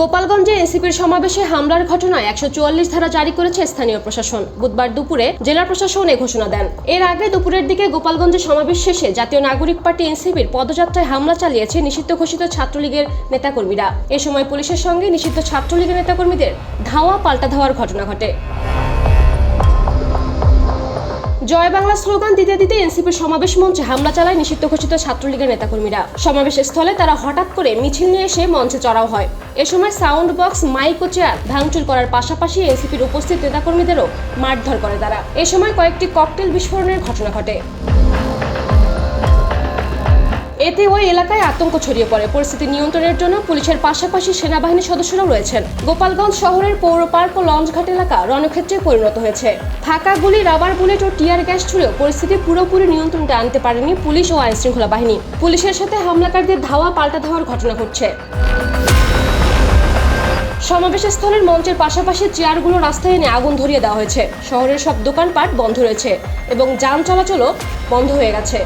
গোপালগঞ্জে এনসিপির সমাবেশে হামলার ঘটনায় একশো চুয়াল্লিশ ধারা জারি করেছে স্থানীয় প্রশাসন। বুধবার দুপুরে জেলা প্রশাসন এ ঘোষণা দেন। এর আগে দুপুরের দিকে গোপালগঞ্জে সমাবেশ শেষে জাতীয় নাগরিক পার্টি এনসিপির পদযাত্রায় হামলা চালিয়েছে নিষিদ্ধ ঘোষিত ছাত্রলীগের নেতাকর্মীরা। এ সময় পুলিশের সঙ্গে নিষিদ্ধ ছাত্রলীগের নেতাকর্মীদের ধাওয়া পাল্টা ধাওয়ার ঘটনা ঘটে। জয় বাংলা স্লোগান দিতে দিতে এনসিপির সমাবেশ মঞ্চে হামলা চালায় নিষিদ্ধ ঘোষিত ছাত্রলীগের নেতাকর্মীরা। সমাবেশ স্থলে তারা হঠাৎ করে মিছিল নিয়ে এসে মঞ্চে চড়াও হয়। এ সময় সাউন্ড বক্স, মাইক ও চেয়ার ভাঙচুর করার পাশাপাশি এনসিপির উপস্থিত নেতাকর্মীদেরও মারধর করে তারা। এ সময় কয়েকটি ককটেল বিস্ফোরণের ঘটনা ঘটে। এতে ওই এলাকায় আতঙ্ক ছড়িয়ে পড়ে। পরিস্থিতি নিয়ন্ত্রণের জন্য পুলিশের পাশাপাশি সেনাবাহিনীর সদস্যরাও রয়েছেন। গোপালগঞ্জ শহরের পৌর পার্ক ও লঞ্চঘাট এলাকা রণক্ষেত্রে পরিণত হয়েছে। ফাঁকা গুলি, রাবার বুলেট ও টিয়ার গ্যাস ছুড়েও পরিস্থিতি পুরোপুরি নিয়ন্ত্রণে আনতে পারেনি পুলিশ ও আইনশৃঙ্খলা বাহিনী। পুলিশের সাথে হামলাকারীদের ধাওয়া পাল্টা ধাওয়ার ঘটনা ঘটছে। সমাবেশ স্থলের মঞ্চের পাশাপাশি চেয়ারগুলো রাস্তায় এনে আগুন ধরিয়ে দেওয়া হয়েছে। শহরের সব দোকানপাট বন্ধ রয়েছে এবং যান চলাচলও বন্ধ হয়ে গেছে।